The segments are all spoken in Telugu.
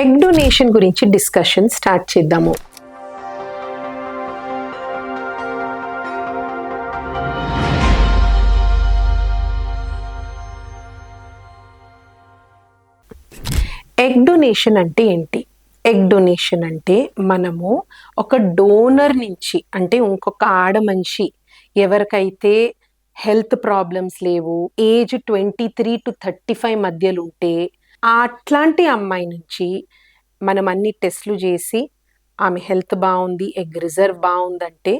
ఎగ్ డొనేషన్ గురించి డిస్కషన్ స్టార్ట్ చేద్దాము. ఎగ్ డొనేషన్ అంటే ఏంటి? ఎగ్ డొనేషన్ అంటే మనము ఒక డోనర్ నుంచి అంటే ఇంకొక ఆడ మనిషి ఎవరికైతే హెల్త్ ప్రాబ్లమ్స్ లేవు age twenty three to thirty five మధ్యలో ఉంటే అట్లాంటి అమ్మాయి నుంచి మనం అన్ని టెస్ట్లు చేసి ఆమె హెల్త్ బాగుంది ఎగ్ రిజర్వ్ బాగుందంటే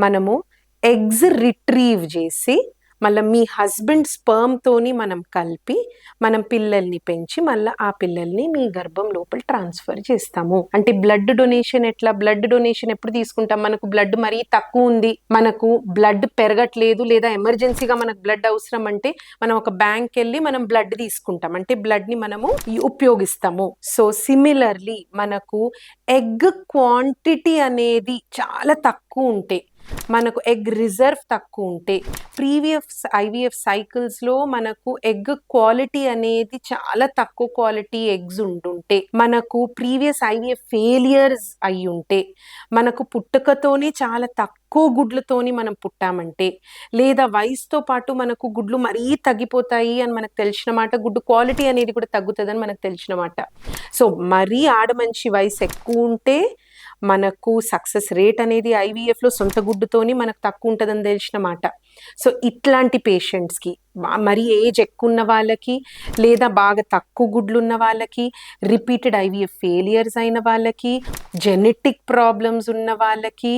మనము ఎగ్స్ రిట్రీవ్ చేసి మళ్ళీ మీ హస్బెండ్ స్పర్మ్తోని మనం కలిపి మనం పిల్లల్ని పెంచి మళ్ళీ ఆ పిల్లల్ని మీ గర్భం లోపల ట్రాన్స్ఫర్ చేస్తాము. అంటే బ్లడ్ డొనేషన్ ఎట్లా? బ్లడ్ డొనేషన్ ఎప్పుడు తీసుకుంటాం? మనకు బ్లడ్ మరీ తక్కువ ఉంది. మనకు బ్లడ్ పెరగట్లేదు లేదా ఎమర్జెన్సీగా మనకు బ్లడ్ అవసరం అంటే మనం ఒక బ్యాంక్ వెళ్ళి మనం బ్లడ్ తీసుకుంటాం. అంటే బ్లడ్ని మనము ఉపయోగిస్తాము. సో సిమిలర్లీ మనకు ఎగ్ క్వాంటిటీ అనేది చాలా తక్కువ ఉంటే మనకు ఎగ్ రిజర్వ్ తక్కువ ఉంటే ప్రీవియస్ ఐవీఎఫ్ సైకిల్స్లో మనకు ఎగ్ క్వాలిటీ అనేది చాలా తక్కువ క్వాలిటీ ఎగ్స్ ఉంటుంటే మనకు ప్రీవియస్ ఐవీఎఫ్ ఫెయిలియర్స్ అయి ఉంటే మనకు పుట్టుకతోనే చాలా తక్కువ గుడ్లతోని మనం పుట్టామంటే లేదా వయసుతో పాటు మనకు గుడ్లు మరీ తగ్గిపోతాయి అని మనకు తెలిసిన మాట గుడ్డు క్వాలిటీ అనేది కూడా తగ్గుతుందని మనకు తెలిసిన మాట. సో మరీ ఆడ మంచి వయసు ఎక్కువ ఉంటే మనకు సక్సెస్ రేట్ అనేది ఐవీఎఫ్లో సొంత గుడ్డుతోని మనకు తక్కువ ఉంటుందని తెలిసిన మాట. సో ఇట్లాంటి పేషెంట్స్కి మరి ఏజ్ ఎక్కువ ఉన్న వాళ్ళకి లేదా బాగా తక్కువ గుడ్లు ఉన్న వాళ్ళకి రిపీటెడ్ ఐవీఎఫ్ ఫెయిలియర్స్ అయిన వాళ్ళకి జెనెటిక్ ప్రాబ్లమ్స్ ఉన్న వాళ్ళకి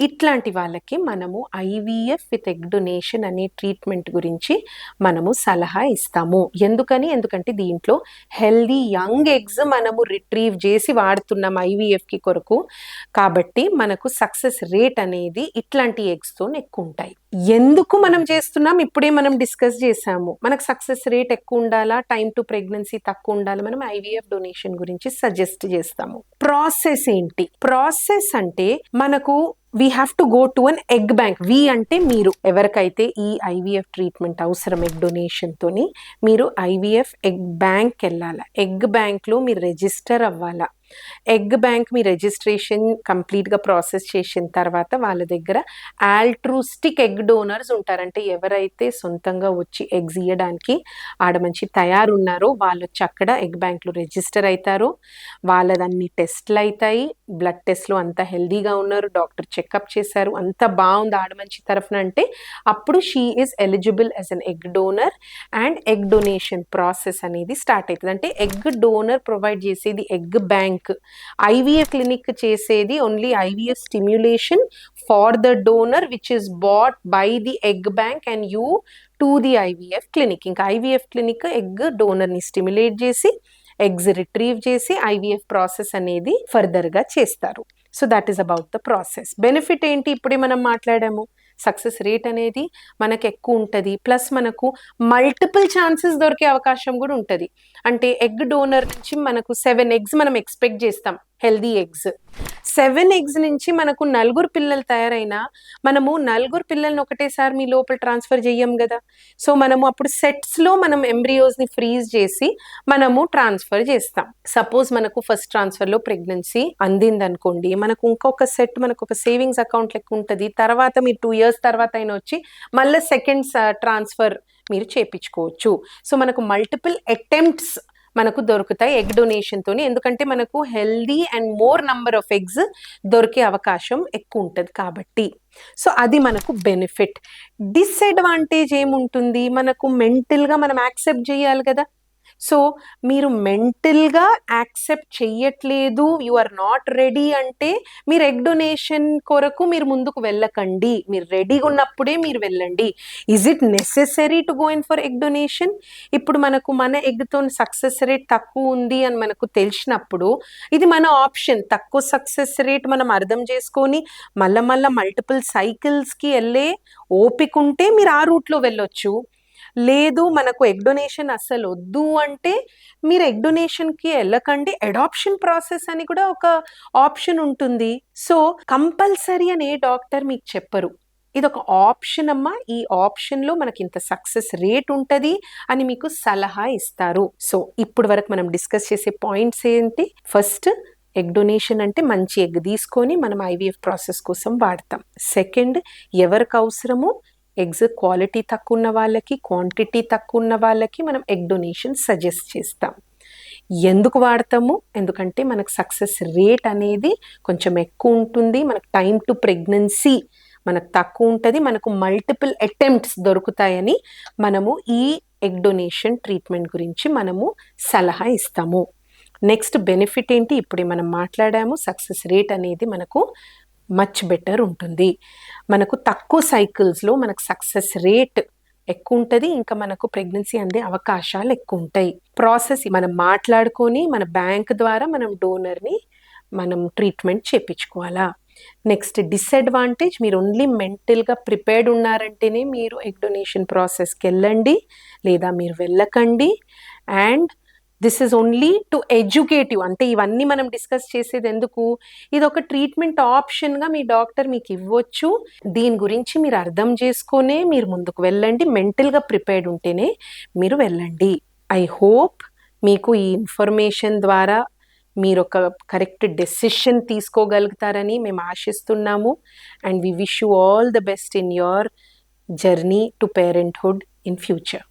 ఇట్లాంటి వాళ్ళకి మనము ఐవీఎఫ్ విత్ ఎగ్ డొనేషన్ అనే ట్రీట్మెంట్ గురించి మనము సలహా ఇస్తాము. ఎందుకని? ఎందుకంటే దీంట్లో హెల్దీ యంగ్ ఎగ్స్ మనము రిట్రీవ్ చేసి వాడుతున్నాం ఐవీఎఫ్కి కొరకు. కాబట్టి మనకు సక్సెస్ రేట్ అనేది ఇట్లాంటి ఎగ్స్తో ఎక్కువ ఉంటాయి. ఎందుకు మనం చేస్తున్నాం? ఇప్పుడే మనం డిస్కస్ చేసాము మనకు సక్సెస్ రేట్ ఎక్కువ ఉండాలా? టైం టు ప్రెగ్నెన్సీ తక్కువ ఉండాలా? మనం ఐవీఎఫ్ డొనేషన్ గురించి సజెస్ట్ చేస్తాము. ప్రాసెస్ ఏంటి? ప్రాసెస్ అంటే మనకు we have to go to an egg bank we అంటే మీరు. ఎవరికైతే ఈ ఐవీఎఫ్ ట్రీట్మెంట్ అవసరం ఎగ్ డొనేషన్తోని మీరు ఐవీఎఫ్ ఎగ్ బ్యాంక్ వెళ్ళాలా. ఎగ్ బ్యాంక్లో మీరు రిజిస్టర్ అవ్వాలా. ఎగ్ బ్యాంక్ మీ రిజిస్ట్రేషన్ కంప్లీట్గా ప్రాసెస్ చేసిన తర్వాత వాళ్ళ దగ్గర ఆల్ట్రూస్టిక్ ఎగ్ డోనర్స్ ఉంటారంటే ఎవరైతే సొంతంగా వచ్చి ఎగ్స్ ఇవ్వడానికి ఆడ మంచి తయారున్నారో వాళ్ళు వచ్చి అక్కడ ఎగ్ బ్యాంక్లో రిజిస్టర్ అవుతారు వాళ్ళదన్ని టెస్ట్లు అవుతాయి బ్లడ్ టెస్ట్లు అంత హెల్దీగా ఉన్నారు. డాక్టర్ చెకప్ చేశారు. అంత బాగుంది ఆడ మంచి తరఫున అంటే అప్పుడు she is eligible as an egg donor and egg donation process అనేది స్టార్ట్ అవుతుంది అంటే ఎగ్ డోనర్ ప్రొవైడ్ చేసేది ఎగ్ బ్యాంక్ ఐవీఎఫ్ క్లినిక్ చేసేది only IVF stimulation for the donor which is bought by the egg bank and you to the IVF clinic. ఇంకా ఐవీఎఫ్ క్లినిక్ ఎగ్ డోనర్ని స్టిమ్యులేట్ చేసి ఎగ్స్ రిట్రీవ్ చేసి ఐవీఎఫ్ ప్రాసెస్ అనేది ఫర్దర్గా చేస్తారు. So that is about the process benefit ఏంటి ఇప్పుడే మనం మాట్లాడాము? సక్సెస్ రేట్ అనేది మనకు ఎక్కువ ఉంటుంది. ప్లస్ మనకు మల్టిపుల్ ఛాన్సెస్ దొరికే అవకాశం కూడా ఉంటుంది. అంటే ఎగ్ డోనర్ నుంచి మనకు సెవెన్ ఎగ్స్ మనం ఎక్స్పెక్ట్ చేస్తాం. Healthy eggs. సెవెన్ ఎగ్స్ నుంచి మనకు నలుగురు పిల్లలు తయారైనా మనము నలుగురు పిల్లల్ని ఒకటేసారి మీ లోపల ట్రాన్స్ఫర్ చెయ్యం కదా సో మనము అప్పుడు సెట్స్లో మనం ఎంబ్రియోస్ని ఫ్రీజ్ చేసి మనము ట్రాన్స్ఫర్ చేస్తాం. సపోజ్ మనకు ఫస్ట్ ట్రాన్స్ఫర్లో ప్రెగ్నెన్సీ అందింది అనుకోండి మనకు ఇంకొక సెట్ మనకు ఒక సేవింగ్స్ అకౌంట్ లెక్క ఉంటుంది తర్వాత మీరు టూ ఇయర్స్ తర్వాత అయినా వచ్చి మళ్ళీ సెకండ్ ట్రాన్స్ఫర్ మీరు చేపించుకోవచ్చు సో మనకు మల్టిపుల్ అటెంప్ట్స్ మనకు దొరుకుతాయి ఎగ్ డొనేషన్తోని ఎందుకంటే మనకు healthy and more number of eggs దొరికే అవకాశం ఎక్కువ ఉంటుంది కాబట్టి. సో అది మనకు బెనిఫిట్ డిసడ్వాంటేజ్ ఏముంటుంది? మనకు మెంటల్గా మనం యాక్సెప్ట్ చేయాలి కదా. సో మీరు మెంటల్గా యాక్సెప్ట్ చెయ్యట్లేదు యు ఆర్ నాట్ రెడీ అంటే మీరు ఎగ్ డొనేషన్ కొరకు మీరు ముందుకు వెళ్ళకండి. మీరు రెడీగా ఉన్నప్పుడే మీరు వెళ్ళండి. Is it necessary to go in for egg donation ఇప్పుడు మనకు మన ఎగ్తో సక్సెస్ రేట్ తక్కువ ఉంది అని మనకు తెలిసినప్పుడు ఇది మన ఆప్షన్ తక్కువ సక్సెస్ రేట్ మనం అర్థం చేసుకొని మళ్ళా మళ్ళీ మల్టిపుల్ సైకిల్స్కి వెళ్ళే ఓపిక ఉంటే మీరు ఆ రూట్లో వెళ్ళొచ్చు. లేదు మనకు ఎగ్ డొనేషన్ అస్సలు వద్దు అంటే మీరు ఎగ్ డొనేషన్కి వెళ్ళకండి. అడాప్షన్ ప్రాసెస్ అని కూడా ఒక ఆప్షన్ ఉంటుంది. సో కంపల్సరీ అని ఏ డాక్టర్ మీకు చెప్పరు. ఇది ఒక ఆప్షన్ అమ్మా. ఈ ఆప్షన్లో మనకి ఇంత సక్సెస్ రేట్ ఉంటుంది అని మీకు సలహా ఇస్తారు. సో ఇప్పుడు వరకు మనం డిస్కస్ చేసే పాయింట్స్ ఏంటి? ఫస్ట్ ఎగ్ డొనేషన్ అంటే మంచి ఎగ్ తీసుకొని మనం ఐవీఎఫ్ ప్రాసెస్ కోసం వాడతాం. సెకండ్ ఎవరికి అవసరమో ఎగ్స్ క్వాలిటీ తక్కువ ఉన్న వాళ్ళకి క్వాంటిటీ తక్కువ ఉన్న వాళ్ళకి మనం ఎగ్ డొనేషన్ సజెస్ట్ చేస్తాం. ఎందుకు వాడతాము? ఎందుకంటే మనకు సక్సెస్ రేట్ అనేది కొంచెం ఎక్కువ ఉంటుంది. మనకు టైం టు ప్రెగ్నెన్సీ మనకు తక్కువ ఉంటుంది. మనకు మల్టిపుల్ అటెంప్ట్స్ దొరుకుతాయని మనము ఈ ఎగ్ డొనేషన్ ట్రీట్మెంట్ గురించి మనము సలహా ఇస్తాము. నెక్స్ట్ బెనిఫిట్ ఏంటి? ఇప్పుడే మనం మాట్లాడాము సక్సెస్ రేట్ అనేది మనకు మచ్ బెటర్ ఉంటుంది. మనకు తక్కువ సైకిల్స్లో మనకు సక్సెస్ రేట్ ఎక్కువ ఉంటుంది ఇంకా మనకు ప్రెగ్నెన్సీ అందే అవకాశాలు ఎక్కువ ఉంటాయి. ప్రాసెస్ మనం మాట్లాడుకొని మన బ్యాంక్ ద్వారా మనం డోనర్ని మనం ట్రీట్మెంట్ చేపించుకోవాలా. నెక్స్ట్ డిసడ్వాంటేజ్ మీరు ఓన్లీ మెంటల్గా ప్రిపేర్డ్ ఉన్నారంటేనే మీరు ఎగ్ డొనేషన్ ప్రాసెస్కి వెళ్ళండి లేదా మీరు వెళ్ళకండి. And this is only to educative అంటే ఇవన్నీ మనం డిస్కస్ చేసేది ఎందుకు? ఇది ఒక ట్రీట్మెంట్ ఆప్షన్గా మీ డాక్టర్ మీకు ఇవ్వచ్చు. దీని గురించి మీరు అర్థం చేసుకునే మీరు ముందుకు వెళ్ళండి. మెంటల్గా ప్రిపేర్డ్ ఉంటేనే మీరు వెళ్ళండి. ఐ హోప్ మీకు ఈ ఇన్ఫర్మేషన్ ద్వారా మీరు ఒక కరెక్ట్ డెసిషన్ తీసుకోగలుగుతారని మేము ఆశిస్తున్నాము. And we wish you all the best in your journey to parenthood in future